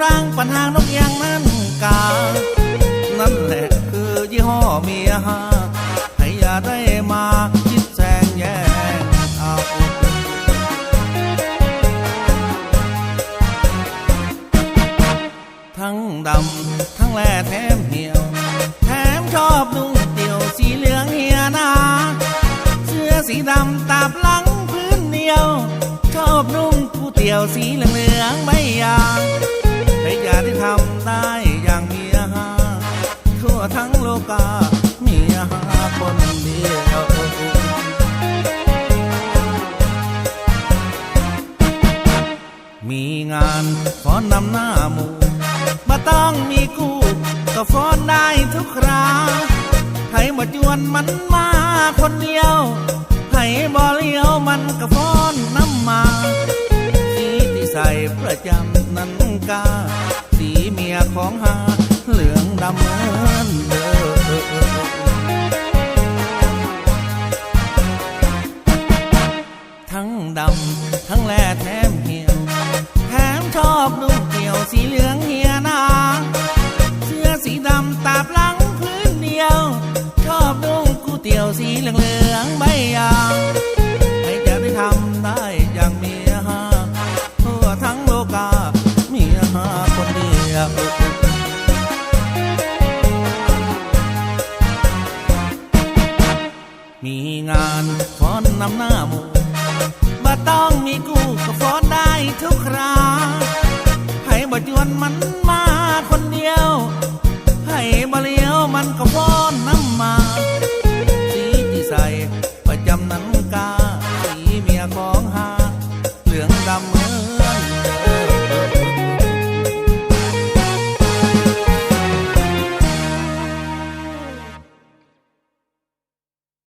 รุงรังปัญหานกเอียงนั่นกา นั่นแหละคือยี่ห้อเมียฮาให้อย่าได้มาคิดแซงแย่งเอาทั้งดำทั้งแร่แถมเหี่ยว แถมชอบนุ่งเตี่ยวสีเหลืองเฮียนาเสื้อสีดำตาบหลังพื้นเดียว ชอบนุ่งผู้เตี่ยวสีเหลืองเหลืองๆไม่ยาง ให้อย่ทำได้อย่างเมียฮาทั่วทั้งโลกาเมียฮาคนเดียวมีงานฟ้อนนำหน้าหมู่มาต้องมีคู่ ก็ฟ้อนได้ทุกคราไผบ่จวนมันมาคนเดียวไผบ่เลี้ยวมันก็ฟ้อนน้ำมาสีที่ใส่ประจำนั้นกา ของหาเหลืองดำเหมือนเดิมทั้งดำ ทั้งแร่แถมเหี่ยวแถมชอบนุ่งเกี่ยวสีเหลืองเฮียนาเสื้อสีดำตาบหลังพื้นเดียว ชอบนุ่งกูเตี๋ยวสีเหลืองเหลืองใบยา งานฟ้อนนำหน้าหมู่บ่ต้องมีกูก็ฟ้อนได้ทุกคราให้บ่จวนมันมาคนเดียว ให้บ่เลี้ยวมันก็ฟ้อน